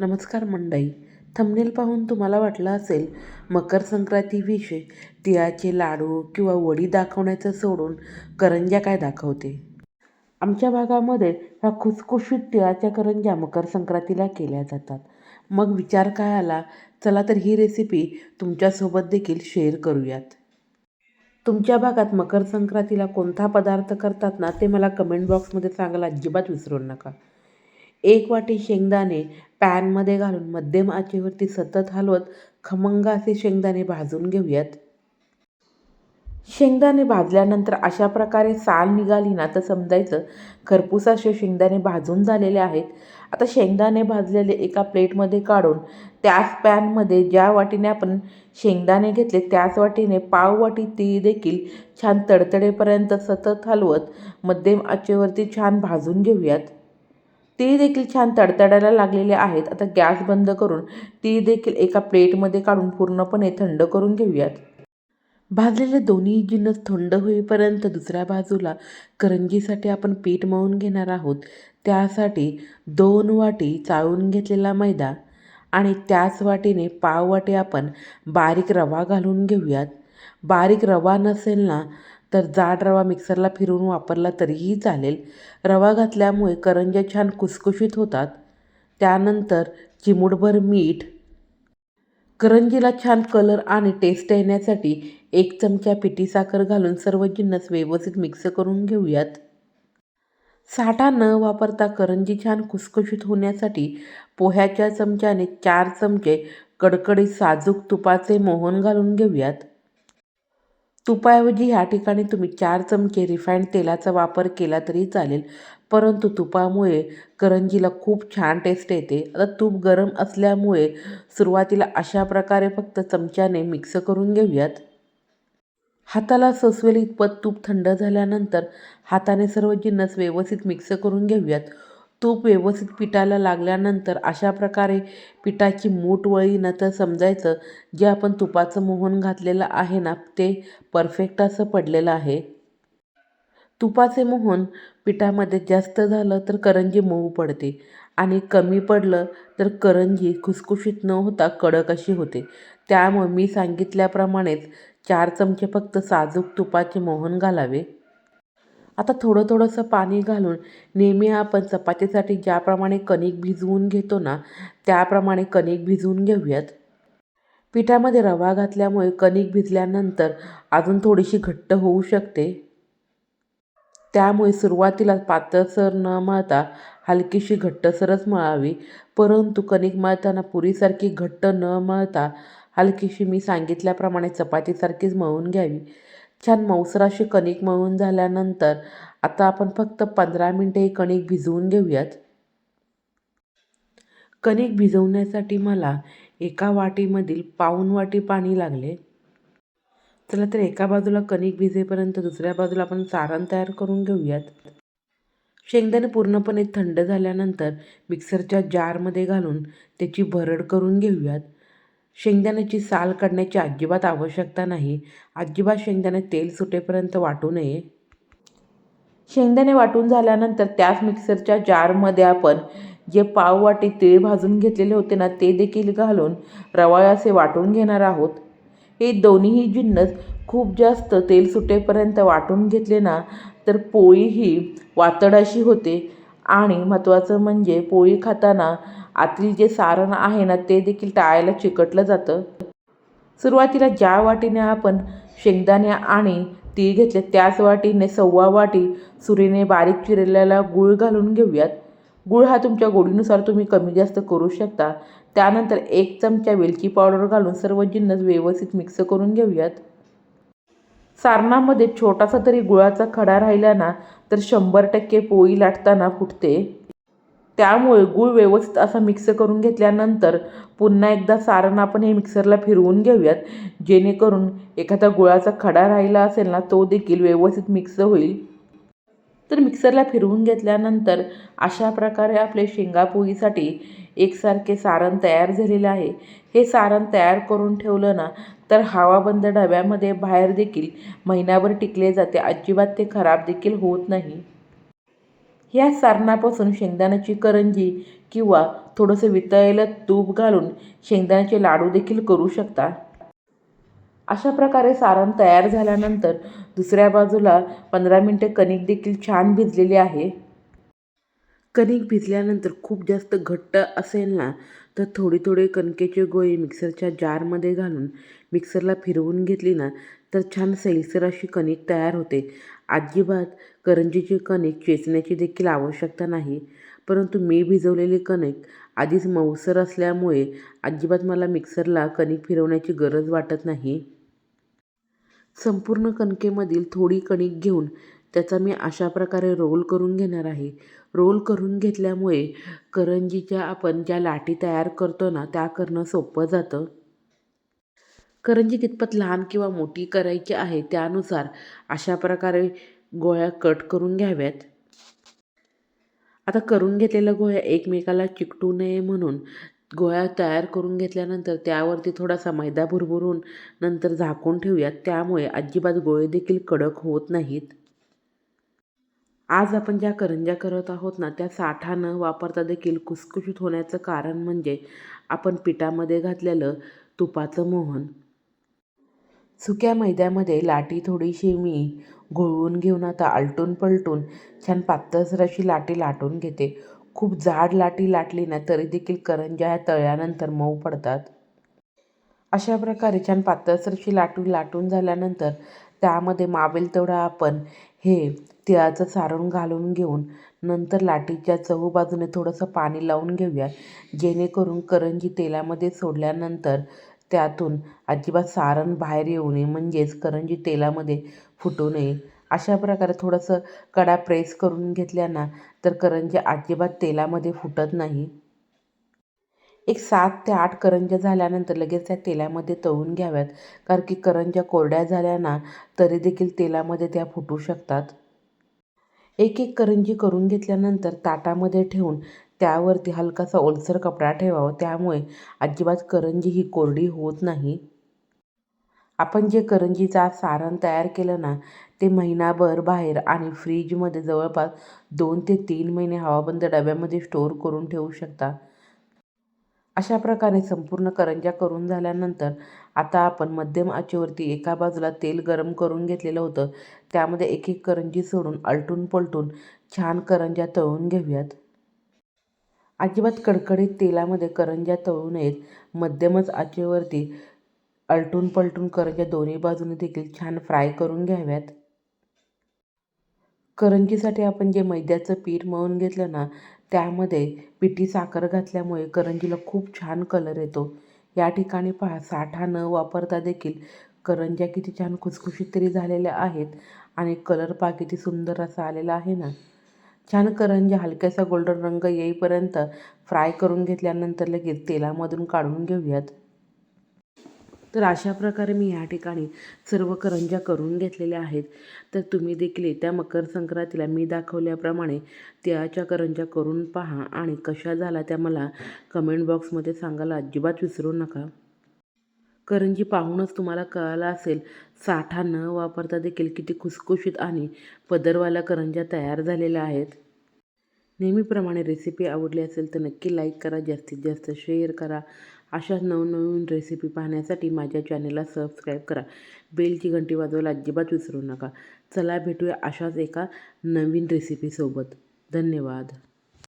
नमस्कार मंडई थंबनेल पाहून तुम्हाला वाटलं असेल मकर संक्रांतीविषयी तिळाचे लाडू किंवा वडी दाखवण्याचं सोडून करंज्या काय दाखवते? आमच्या भागामध्ये ह्या खुसखुशीत तिळाच्या करंज्या मकर संक्रांतीला केल्या जातात. मग विचार काय आला? चला तर ही रेसिपी तुमच्यासोबत देखील शेअर करूयात. तुमच्या भागात मकर संक्रांतीला कोणता पदार्थ करतात ना ते मला कमेंट बॉक्समध्ये सांगायला अजिबात विसरू नका. एक वाटी शेंगदाणे पॅनमध्ये घालून मध्यम आचेवरती सतत हलवत खमंग असे शेंगदाणे भाजून घेऊयात. शेंगदाणे भाजल्यानंतर अशा प्रकारे साल निघाली ना तर समजायचं खरपूस असे शेंगदाणे भाजून झालेले आहेत. आता शेंगदाणे भाजलेले एका प्लेटमध्ये काढून त्याच पॅनमध्ये ज्या वाटीने आपण शेंगदाणे घेतले त्याच वाटीने पाव वाटी तीळ देखील छान तडतडेपर्यंत सतत हलवत मध्यम आचेवरती छान भाजून घेऊयात. ती देखील छान तडतडायला लागलेले आहेत. आता गॅस बंद करून ती देखील एका प्लेटमध्ये काढून पूर्णपणे थंड करून घेऊयात. भाजलेले दोन्ही जिन्नस थंड होईपर्यंत दुसऱ्या बाजूला करंजीसाठी आपण पीठ मळून घेणार आहोत. त्यासाठी दोन वाटी चाळून घेतलेला मैदा आणि त्याच वाटीने पाव वाटी आपण बारीक रवा घालून घेऊयात. बारीक रवा नसेल ना तर जाड रवा मिक्सरला फिरवून वापरला तरीही चालेल. रवा घातल्यामुळे करंज्या छान कुसकुशीत होतात. त्यानंतर चिमूटभर मीठ. करंजीला छान कलर आणि टेस्ट येण्यासाठी एक चमचा पिठी साखर घालून सर्व जिन्नस व्यवस्थित मिक्स करून घेऊयात. साठा न वापरता करंजी छान कुसकुशीत होण्यासाठी पोह्याच्या चमच्याने चार चमचे कडकडीत साजूक तुपाचे मोहन घालून घेऊयात. तुपाऐवजी ह्या ठिकाणी तुम्ही चार चमचे रिफाईंड तेलाचा वापर केला तरी चालेल. परंतु तुपामुळे करंजीला खूप छान टेस्ट येते. आता तूप गरम असल्यामुळे सुरुवातीला अशा प्रकारे फक्त चमच्याने मिक्स करून घेऊयात. हाताला सोसवेल इतपत तूप थंड झाल्यानंतर हाताने सर्व जिन्नस व्यवस्थित मिक्स करून घेऊयात. तूप व्यवस्थित पिठाला लागल्यानंतर अशा प्रकारे पिठाची मूठ वळी न तर समजायचं. जे आपण तुपाचं मोहन घातलेलं आहे ना ते परफेक्ट असं पडलेलं आहे. तुपाचे मोहन पिठामध्ये जास्त झालं तर करंजी मऊ पडते आणि कमी पडलं तर करंजी खुसखुशीत न होता कडक अशी होते. त्यामुळे मी सांगितल्याप्रमाणेच चार चमचे फक्त साजूक तुपाचे मोहन घालावे. आता थोडं थोडंसं पाणी घालून नेहमी आपण चपातीसाठी ज्याप्रमाणे कणिक भिजवून घेतो ना त्याप्रमाणे कणिक भिजवून घेऊयात. पिठामध्ये रवा घातल्यामुळे कणिक भिजल्यानंतर अजून थोडीशी घट्ट होऊ शकते. त्यामुळे सुरुवातीला पातळसर न मळता हलकीशी घट्टसरच मळावी परंतु कणिक मळताना पुरीसारखी घट्ट न मळता हलकीशी मी सांगितल्याप्रमाणे चपातीसारखीच मळून घ्यावी. छान मौसराशी अशी कणिक मळून झाल्यानंतर आता आपण फक्त पंधरा मिनटे ही कणिक भिजवून घेऊयात. कणिक भिजवण्यासाठी मला एका वाटीमधील पाऊण वाटी पाणी लागले. चला तर एका बाजूला कणिक भिजेपर्यंत दुसऱ्या बाजूला आपण सारण तयार करून घेऊयात. शेंगदाणे पूर्णपणे थंड झाल्यानंतर मिक्सरच्या जारमध्ये घालून त्याची भरड करून घेऊयात. शेंगदाण्याची साल काढण्याची अजिबात आवश्यकता नाही. अजिबात शेंगदाणे तेल सुटेपर्यंत वाटू नये. शेंगदाणे वाटून झाल्यानंतर त्याच मिक्सरच्या जारमध्ये आपण जे पाववाटी तीळ भाजून घेतलेले होते ना ते देखील घालून रवाळ असे वाटून घेणार आहोत. हे दोन्हीही जिन्नस खूप जास्त तेल सुटेपर्यंत वाटून घेतले ना तर पोळी ही वातड अशी होते. आणि महत्त्वाचं म्हणजे पोळी खाताना आतली जे सारण आहे ना ते देखील टाळायला चिकटलं जातं. सुरुवातीला ज्या वाटीने आपण शेंगदाणे आणि तीळ घेतले त्याच वाटीने सव्वा वाटी सुरीने बारीक चिरलेला गूळ घालून घेऊयात. गूळ हा तुमच्या गोडीनुसार तुम्ही कमी जास्त करू शकता. त्यानंतर एक चमचा वेलची पावडर घालून सर्व जिन्नस व्यवस्थित मिक्स करून घेऊयात. सारणामध्ये छोटासा तरी गुळाचा खडा राहिला ना तर शंभर टक्के पोळी लाटताना फुटते. त्यामुळे गूळ व्यवस्थित असा मिक्स करून घेतल्यानंतर पुन्हा एकदा सारण आपण हे मिक्सरला फिरवून घेऊयात. जेणेकरून एखादा गुळाचा खडा राहिला असेल ना तो देखील व्यवस्थित मिक्स होईल. तर मिक्सरला फिरवून घेतल्यानंतर अशा प्रकारे आपले शेंगापोळीसाठी एकसारखे सारण तयार झालेले आहे. हे सारण तयार करून ठेवलं ना तर हवाबंद डब्यामध्ये बाहेर देखील महिनाभर टिकले जाते. अजिबात ते खराब देखील होत नाही. या सारणापासून शेंगदाण्याची करंजी किंवा थोडंसं वितळलेलं तूप घालून शेंगदाण्याचे लाडू देखील करू शकता. अशा प्रकारे सारण तयार झाल्यानंतर दुसऱ्या बाजूला पंधरा मिनटे कणिक देखील छान भिजलेली आहे. कणिक भिजल्यानंतर खूप जास्त घट्ट असेल ना तर थोडी थोडे कणकेचे गोळे मिक्सरच्या जारमध्ये घालून मिक्सरला फिरवून घेतली ना तर छान सैलसर अशी कणिक तयार होते. अजिबात करंजीची कणिक चेचण्याची देखील आवश्यकता नाही परंतु मी भिजवलेली कणिक आधीच मऊसर असल्यामुळे अजिबात मला मिक्सरला कणिक फिरवण्याची गरज वाटत नाही. संपूर्ण कणकेमधील थोडी कणिक घेऊन त्याचा मी अशा प्रकारे रोल करून घेणार आहे. रोल करून घेतल्यामुळे करंजीच्या आपण ज्या लाटी तयार करतो ना त्या करणं सोपं जातं. करंजी कितपत लहान किंवा मोठी करायची आहे त्यानुसार अशा प्रकारे गोळ्या कट करून घ्याव्यात. आता करून घेतलेल्या गोळ्या एकमेकाला चिकटू नये म्हणून गोळ्या तयार करून घेतल्यानंतर त्यावरती थोडासा मैदा भुरभुरून नंतर झाकून ठेवूयात. त्यामुळे अजिबात गोळे देखील कडक होत नाहीत. आज आपण ज्या करंज्या करत आहोत ना त्या साठा न वापरता देखील कुसकुशीत होण्याचं कारण म्हणजे आपण पिठामध्ये घातलेलं तुपाचं मोहन. सुक्या मैद्यामध्ये लाटी थोडीशी मी घोळवून घेऊन आता आलटून पलटून छान पातळसर अशी लाटी लाटून घेते. खूप जाड लाटी लाटली ना तरी देखील करंज्या ह्या तळल्यानंतर मऊ पडतात. अशा प्रकारे छान पातळसरशी लाटून लाटून झाल्यानंतर त्यामध्ये मावेल तेवढा आपण हे तिळाचं सारण घालून घेऊन नंतर लाटीच्या चहू बाजूने थोडंसं पाणी लावून घेऊया. जेणेकरून करंजी तेलामध्ये सोडल्यानंतर त्यातून अजिबात सारण बाहेर येऊ नये. म्हणजेच करंजी तेलामध्ये फुटू नये. अशा प्रकारे थोडंसं कडा प्रेस करून घेतल्या ना तर करंज्या अजिबात तेलामध्ये फुटत नाही. एक सात ते आठ करंज्या झाल्यानंतर लगेच त्या तेलामध्ये तळून घ्याव्यात कारण की करंज्या कोरड्या झाल्या ना तरी देखील तेलामध्ये त्या फुटू शकतात. एक एक करंजी करून घेतल्यानंतर ताटामध्ये ठेवून त्यावरती हलकासा ओलसर कपडा ठेवावा त्यामुळे अजिबात करंजी ही कोरडी होत नाही. आपण जे करंजीचा सारण तयार केलं ना ते महिनाभर बाहेर आणि फ्रीजमध्ये जवळपास दोन ते तीन महिने हवाबंद डब्यामध्ये स्टोअर करून ठेवू शकता. अशा प्रकारे संपूर्ण करंज्या करून झाल्यानंतर आता आपण मध्यम आचेवरती एका बाजूला तेल गरम करून घेतलेलं होतं. त्यामध्ये एक एक करंजी सोडून आलटून पलटून छान करंज्या तळून घेऊयात. अजिबात कडकडीत तेलामध्ये करंज्या तळू नयेत. मध्यमच आचेवरती आलटून पलटून करंज्या दोन्ही बाजूने देखील छान फ्राय करून घ्याव्यात. करंजीसाठी आपण जे मैद्याचं पीठ मळून घेतलं ना त्यामध्ये पिठी साखर घातल्यामुळे करंजीला खूप छान कलर येतो. या ठिकाणी पहा साठा न वापरता देखील करंज्या किती छान खुसखुशीत तरी झालेल्या आहेत आणि कलर पहा किती सुंदर असा आलेला आहे ना. छान करंज्या हलक्यासा गोल्डन रंग येईपर्यंत फ्राय करून घेतल्यानंतर लगेच तेलामधून काढून घेऊयात. तर अशा प्रकारे मी ह्या ठिकाणी सर्व करंज्या करून घेतलेल्या आहेत. तर तुम्ही देखील येत्या मकर संक्रांतीला मी दाखवल्याप्रमाणे तिळाच्या करंज्या करून पहा आणि कशा झाला त्या मला कमेंट बॉक्समध्ये सांगायला अजिबात विसरू नका. करंजी पाहूनच तुम्हाला कळालं असेल साठा न वापरता देखील किती खुसखुशीत आणि पदरवाल्या करंज्या तयार झालेल्या आहेत. नेहमीप्रमाणे रेसिपी आवडली असेल तर नक्की लाईक करा जास्तीत जास्त शेअर करा. अशाच नवनवीन रेसिपी पाहण्यासाठी माझ्या चॅनेलला सबस्क्राईब करा. बेलची घंटी वाजवायला अजिबात विसरू नका. चला भेटूया अशाच एका नवीन रेसिपीसोबत धन्यवाद.